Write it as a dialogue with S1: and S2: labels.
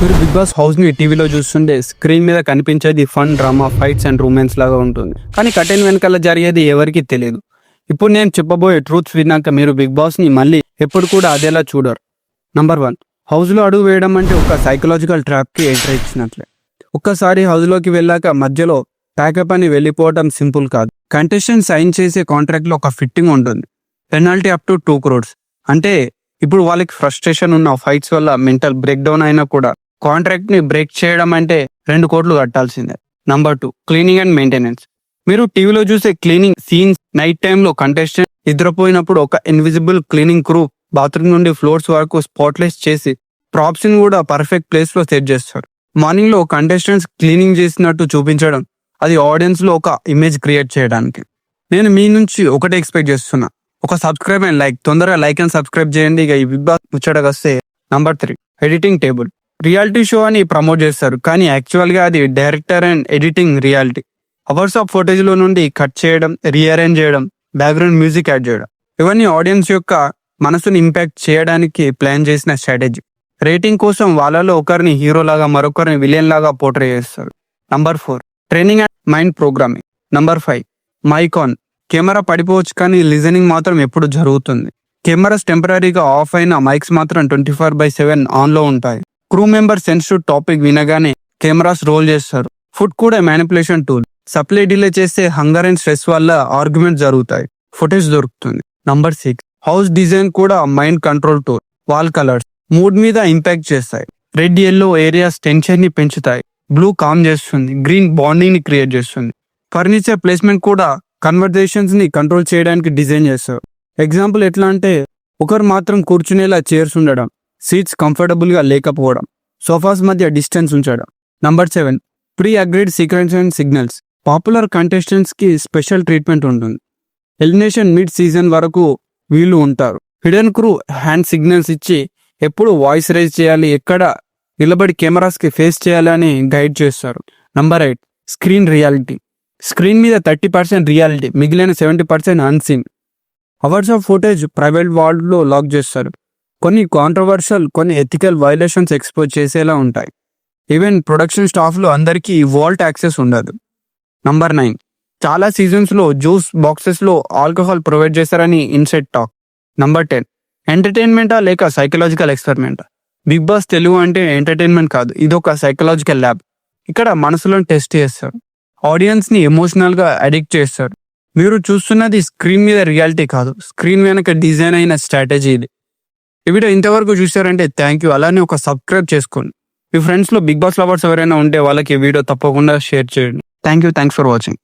S1: మీరు big boss హౌస్ని టీవీలో చూస్తుంటే స్క్రీన్ మీద కనిపించేది fun drama fights and romance లాగా ఉంటుంది. కానీ కటెన్ వెనకాల జరిగేది ఎవరికీ తెలియదు. ఇప్పుడు నేను చెప్పబోయే ట్రూత్స్ విన్నాక మీరు బిగ్ బాస్ని మళ్ళీ ఎప్పుడు కూడా అదేలా చూడరు. నంబర్ వన్ హౌస్లో అడుగు వేయడం అంటే ఒక సైకలాజికల్ ట్రాప్కి ఎంటర్ ఇచ్చినట్లే. ఒక్కసారి హౌస్లోకి వెళ్ళాక మధ్యలో ప్యాకప్ అని వెళ్ళిపోవడం సింపుల్ కాదు. కంటెస్టెంట్ సైన్ చేసే కాంట్రాక్ట్లో ఒక ఫిట్టింగ్ ఉంటుంది. Penalty up to two crores అంటే ఇప్పుడు వాళ్ళకి ఫ్రస్ట్రేషన్ ఉన్న ఫైట్స్ వల్ల మెంటల్ బ్రేక్ డౌన్ అయినా కూడా కాంట్రాక్ట్ని బ్రేక్ చేయడం అంటే రెండు కోట్లు కట్టాల్సిందే. Number two cleaning and maintenance మీరు టీవీలో చూసే క్లీనింగ్ సీన్స్ నైట్ టైంలో కంటెస్టెంట్ నిద్రపోయినప్పుడు ఒక ఇన్విజిబుల్ క్లీనింగ్ క్రూ బాత్రూమ్ నుండి ఫ్లోర్స్ వరకు స్పాట్లెస్ చేసి ప్రాప్స్ని కూడా పర్ఫెక్ట్ ప్లేస్లో సెట్ చేస్తారు. మార్నింగ్లో కంటెస్టెంట్స్ క్లీనింగ్ చేసినట్టు చూపించడం అది ఆడియన్స్లో ఒక ఇమేజ్ క్రియేట్ చేయడానికి. నేను మీ నుంచి ఒకటే ఎక్స్పెక్ట్ చేస్తున్నా. ఒక సబ్స్క్రైబ్ అండ్ లైక్ తొందరగా లైక్ అండ్ సబ్స్క్రైబ్ చేయండి. ఇక ఈ బిగ్ బాస్ ముచ్చటకు వస్తే number three editing table reality show అని ప్రమోట్ చేస్తారు. కానీ యాక్చువల్గా అది director and editing reality hours of ఫోటేజ్లో నుండి కట్ చేయడం రీఅరేంజ్ చేయడం బ్యాక్గ్రౌండ్ మ్యూజిక్ యాడ్ చేయడం. ఇవన్నీ ఆడియన్స్ యొక్క మనసుని ఇంపాక్ట్ చేయడానికి ప్లాన్ చేసిన స్ట్రాటజీ రేటింగ్ కోసం వాళ్ళలో ఒకరిని హీరోలాగా మరొకరిని విలియన్ లాగా పోర్ట్రే చేస్తారు. Number four training and mind programming number five mic on camera పడిపోవచ్చు కానీ లిజనింగ్ మాత్రం ఎప్పుడు జరుగుతుంది. కెమెరాస్ టెంపరీగా ఆఫ్ అయిన మైక్స్ మాత్రం ట్వంటీ ఫోర్ బై సెవెన్ ఆన్లో ఉంటాయి. క్రూ మెంబర్ సెన్సిటివ్ టాపిక్ వినగానే కెమెరాస్ రోల్ చేస్తారు. ఫుడ్ కూడా మ్యానిపులేషన్ టూల్. సప్లై డిలే చేస్తే హంగర్ అండ్ స్ట్రెస్ వల్ల ఆర్గ్యుమెంట్ జరుగుతాయి. ఫుటేజ్ దొరుకుతుంది. Number six. హౌస్ డిజైన్ కూడా mind control tool. Wall colours. Mood మీద ఇంపాక్ట్ చేస్తాయి. రెడ్ ఎల్లో ఏరియాస్ టెన్షన్ని పెంచుతాయి. బ్లూ కామ్ చేస్తుంది. గ్రీన్ బాండింగ్ని క్రియేట్ చేస్తుంది. ఫర్నిచర్ ప్లేస్మెంట్ కూడా కన్వర్జేషన్స్ని కంట్రోల్ చేయడానికి డిజైన్ చేస్తారు. ఎగ్జాంపుల్ ఎట్లా అంటే ఒకరు మాత్రం కూర్చునేలా చైర్స్ ఉండడం. సీట్స్ కంఫర్టబుల్గా లేకపోవడం సోఫాస్ మధ్య డిస్టెన్స్ ఉంచడం. Number seven pre agreed sequence and signals. Popular కంటెస్టెంట్స్కి special treatment ఉంటుంది. ఎలిమినేషన్ మిడ్ సీజన్ వరకు వీళ్ళు ఉంటారు. హిడెన్ క్రూ హ్యాండ్ సిగ్నల్స్ ఇచ్చి ఎప్పుడు వాయిస్ రైజ్ చేయాలి ఎక్కడ నిలబడి కెమెరాస్కి ఫేస్ చేయాలి అని గైడ్ చేస్తారు. Number eight screen reality. Screen మీద థర్టీ పర్సెంట్ రియాలిటీ మిగిలిన seventy percent unseen. Hours of footage ప్రైవేట్లో లాక్ చేస్తారు. కొన్ని కాంట్రవర్షియల్ కొన్ని ఎథికల్ వైలేషన్స్ ఎక్స్పోజ్ చేసేలా ఉంటాయి. ఈవెన్ ప్రొడక్షన్ స్టాఫ్లో అందరికీ వాల్ట్ యాక్సెస్ ఉండదు. నంబర్ నైన్ చాలా సీజన్స్లో జ్యూస్ బాక్సెస్లో ఆల్కహాల్ ప్రొవైడ్ చేస్తారని ఇన్సెట్ టాక్ నంబర్ టెన్ ఎంటర్టైన్మెంటా లేక సైకలాజికల్ ఎక్స్పెరిమెంటా బిగ్ బాస్ తెలుగు అంటే ఎంటర్టైన్మెంట్ కాదు. ఇది ఒక సైకలాజికల్ ల్యాబ్ ఇక్కడ మనసులను టెస్ట్ చేస్తారు. ఆడియన్స్ని ఎమోషనల్గా అడిక్ట్ చేస్తారు. మీరు చూస్తున్నది స్క్రీన్ మీద రియాలిటీ కాదు. స్క్రీన్ వెనక డిజైన్ అయిన స్ట్రాటజీ ఇది. ఈ వీడియో ఇంతవరకు చూసారంటే థ్యాంక్ యూ అలానే ఒక సబ్స్క్రైబ్ చేసుకోండి. మీ ఫ్రెండ్స్లో బిగ్ బాస్ లవర్స్ ఎవరైనా ఉంటే వాళ్ళకి ఈ వీడియో తప్పకుండా షేర్ చేయండి. Thank you thanks for watching